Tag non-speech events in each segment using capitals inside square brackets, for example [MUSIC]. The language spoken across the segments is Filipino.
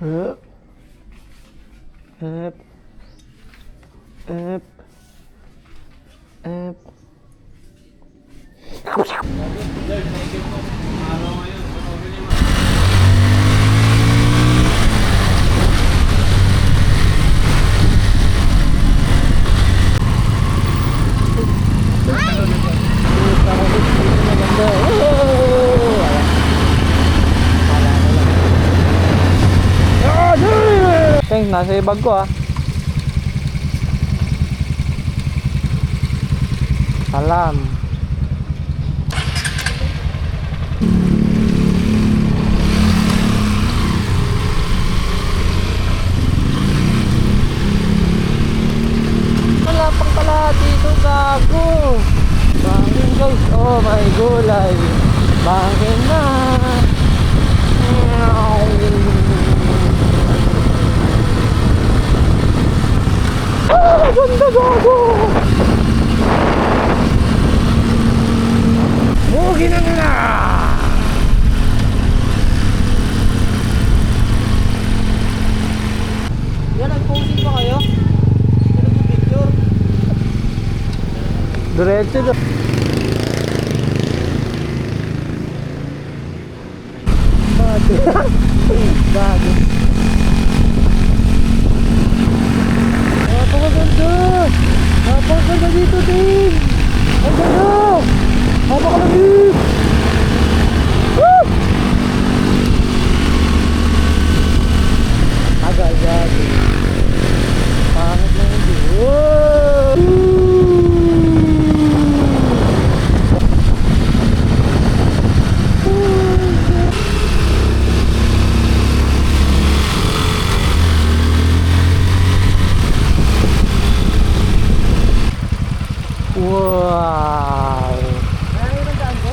เอ๊บเอ๊บเอ๊บเอ๊บ nasa ibag ko ah. Salam. Pala dito gago. Bangin guys, oh my gulay. Bangin na. Ah, ganda gago! Mugi na nila! Yan, nag-posing pa kayo? Diretso do. Bago. Bago. Napakaganda! Napakaganda dito, Tim! Ang ganda! Napakalamig! Woo! Agad-agad. Pangit na hindi. Whoa! Wow! Kaya ngayon ang daan ko?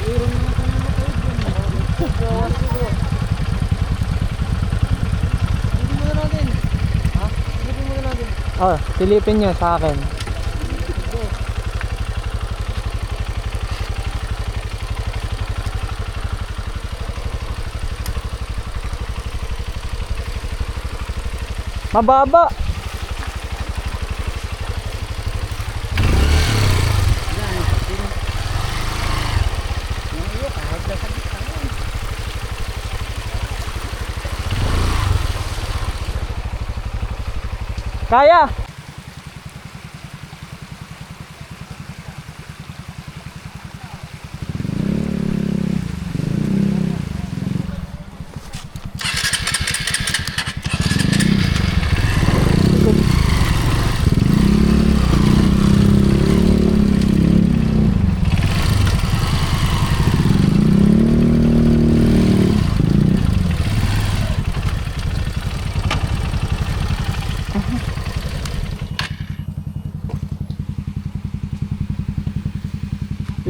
Mayroon naman kami matawid yun. Gawas ko. Hindi muna natin. Ha? Hindi muna natin. Oh, silipin nyo sa akin. Mababa. Kaya.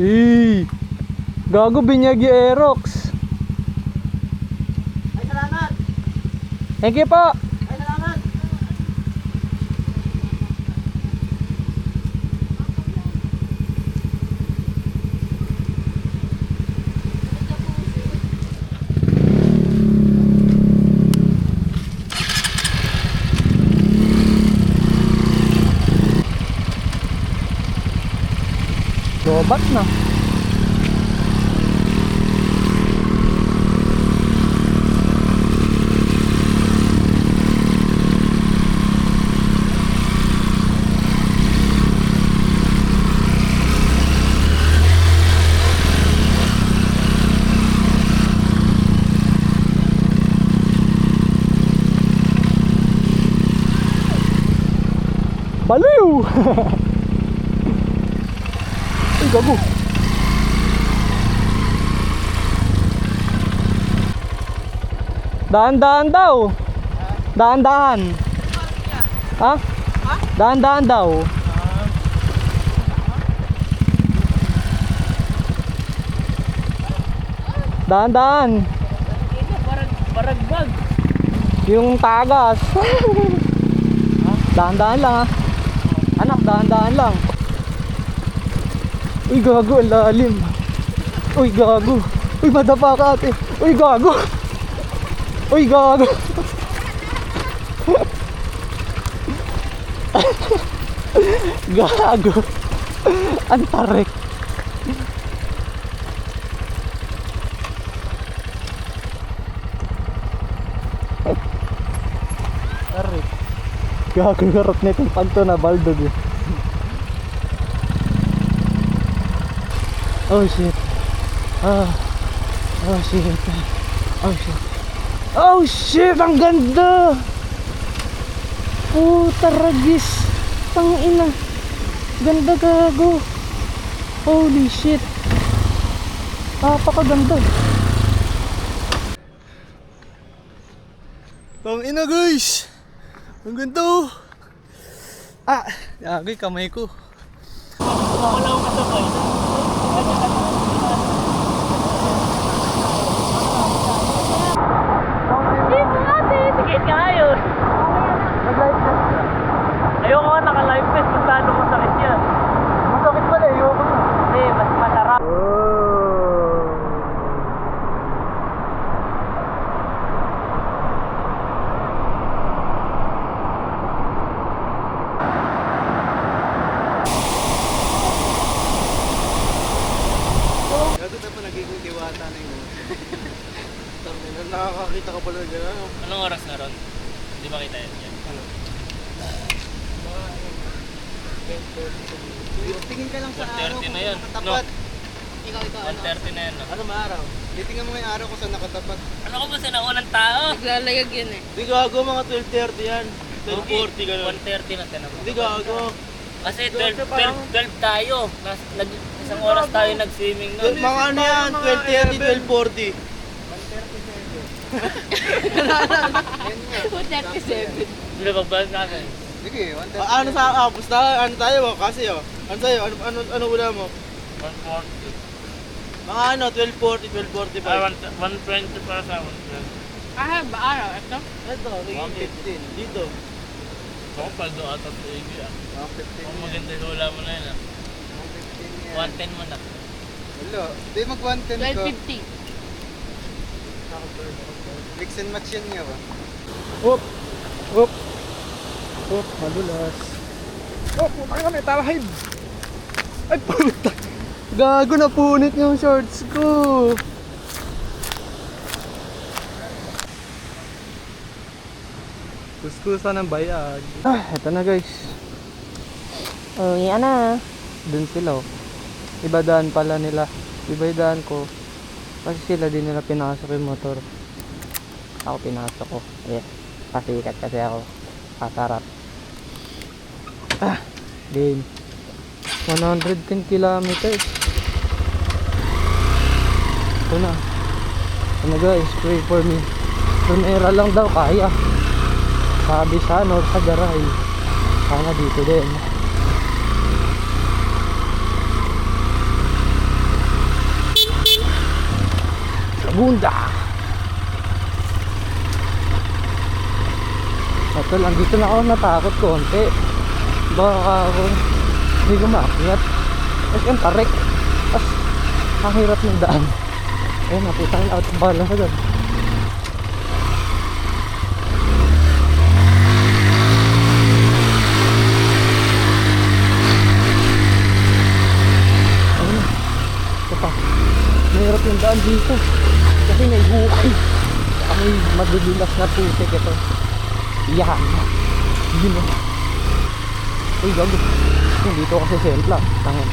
Eh. Gago binyag yung Aerox. Ay, salamat! Thank you po. Ay, salamat! Lobat na. Ay, gago. Daan-daan daw. Daan-daan. Ha? Daan-daan daw. Daan-daan. Barag, baragbag. Yung tagas. [LAUGHS] Daan-daan lang ha. Anak, daan-daan lang. Uy, gago, ang lalim. Uy, gago. Uy, madapa ka ate. Uy, gago. Uy, gago! [LAUGHS] gago! Ang tarik! Gago garot nito panto na baldog eh. Oh shit. Ah. Oh shit. Oh shit. Oh shit, ang ganda. Puta ragis. Tang ina. Ganda gago. Holy shit. Napakaganda. Tang ina guys! Ang ganda oh! Ah! Yagay kamay ko. Dito ate, sige ka. Ayoko nga naka-live test kung paano masakit yan. Masakit pala, ayoko na. Hindi, mas masarap. Gago na pa nagiging diwata na yun. [LAUGHS] Tang ina, nakakakita ka pala dyan. Ano? Anong oras na ron? Hindi makita yan. yan. Tingin ka lang sa 1:30 araw na kung yan. nakatapat. Ikaw, ikaw, 1.30 na yan. No? Ano maaraw? Titingnan mo nga yung araw kung saan nakatapat. Ano ko ba sinaunang tao? Naglalayag yun eh. Di gago mga 12.30 yan. 12.40 ganun. 1.30 na tinamo. Di gago. Kasi Doon 12, siya parang- 12, 12 tayo. Nas, nag, isang oras tayo nag-swimming nun. Mga ano yan, 12.30, 12.40. 237. Hindi, pagbalik natin. Sige, ano sa ah, basta ano tayo oh, kasi oh. Ano sa'yo? Ano ano ano wala mo? 140. Mga ano 12:40, 12:45. Ah, 120 para sa 120. Ah, ba araw? Ito? Ito, naging 15 dito. Ako paldo ata sa igi ah. Mga 15. Kung yan. maganda yung hula mo na yun ah. Mga 15 yan. 110 mo na. Wala. Di mag 110 ko. 1250. Mix and match yan nga ba? Oop! Oop! Oop, madulas. Oh, puta ka may talahib! Ay, puta! Gago na punit yung shorts ko! Kuskusa ng bayag. Ah, eto na guys. Oh, yan na. Dun sila oh. Iba daan pala nila. Iba yung daan ko. Kasi sila din nila pinasok yung motor. Ako pinasok ko. Yeah. Pasikat kasi ako. Kasarap. Ah, game. 110 kilometers. Ito na. Ano guys, pray for me. Primera lang daw kaya. Sabi sa sa garay. Sana dito din. Segunda! Ito lang, dito na ako natakot konti. Baka ako, hindi ko maakyat. Tapos yung tarik. Tapos, ang hirap ng daan. Ayun, naputang out of balance agad. Mahirap yung daan dito. Kasi may hukay. May madudulas na putik ito. Yan. Yun o. Uy, gago. Yung dito kasi sempla. Tangin.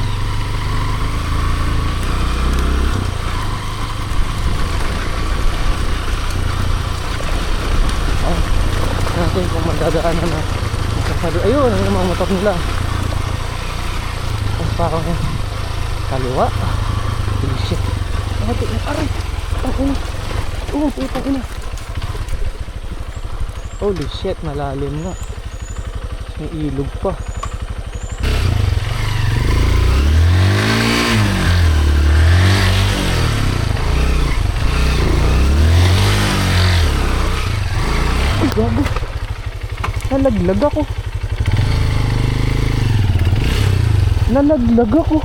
Ay, natin kung magdadaanan na. Sabi, ayun, ang mga motor nila. Tapos parang kaliwa. Holy shit. Ate, aray. Ang ina. Oo, putang ina. Holy shit, malalim na. May ilog pa. Ay, gago. Nalaglag ako. Nalaglag ako.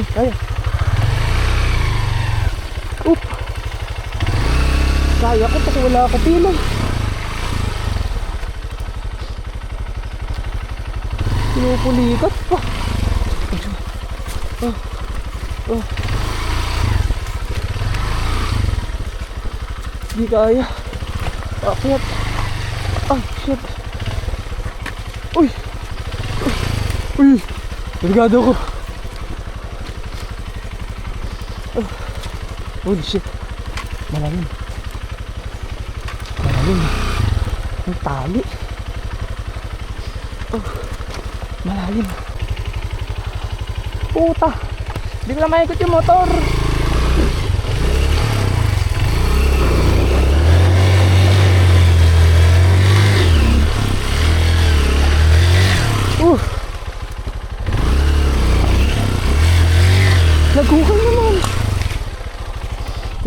Ayun, ayun. Oop. Kaya ko kasi wala ako pilong. Pinupulikat pa. Oh. Oh. Di kaya. Akyat. Ah, shit. Uy. Uy. Uy. Delikado ko. Holy shit. Malalim. Malalim. Ang tali. Oh. Malalim. Puta. Bigla maikot yung motor.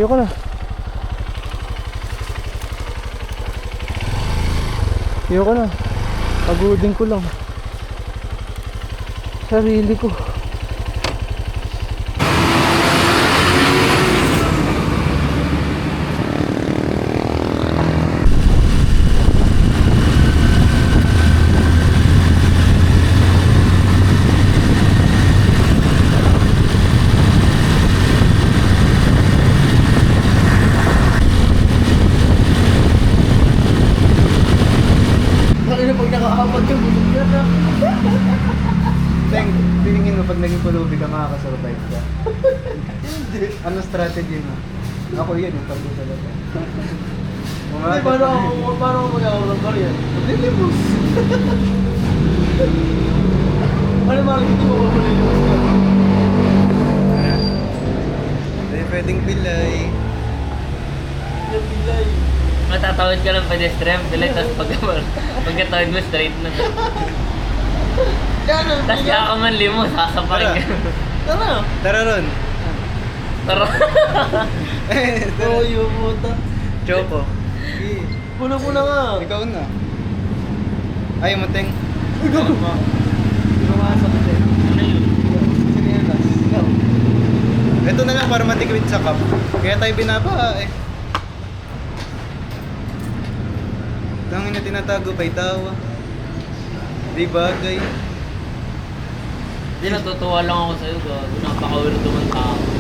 Ayoko na. Ayoko na. Pagodin ko lang. Sarili ko. Ano na pag nakaapat ka, bulog yan ah. Teng, tiningin mo pag naging pulubi ka, ano strategy mo? Ako yun, yung pagod talaga. Hindi, paano ako, paano ako mag-aawal ng baryan? Maglilimos. ano malang hindi mo [LAUGHS] maglilimos ka? Hindi, pwedeng pilay. Yung pilay. Matatawid ka ng pedestrian, pilay, tapos pag, pagkatawid mo, straight na. Tapos kaya ka man limo, sasapakin ka. Tara. Tara ron. Tara. [LAUGHS] Tara. Oh, yung puta. Choco. Pula mo na nga. Ikaw na. Ay, mateng. Uy, gago. Din. Ano. Ikaw. Ito na lang para matikwid sa cup. Kaya tayo binaba eh. Tangin na tinatago pa tawa. Di bagay. Hindi, natutuwa lang ako sa'yo. Napaka-weirdo man tao.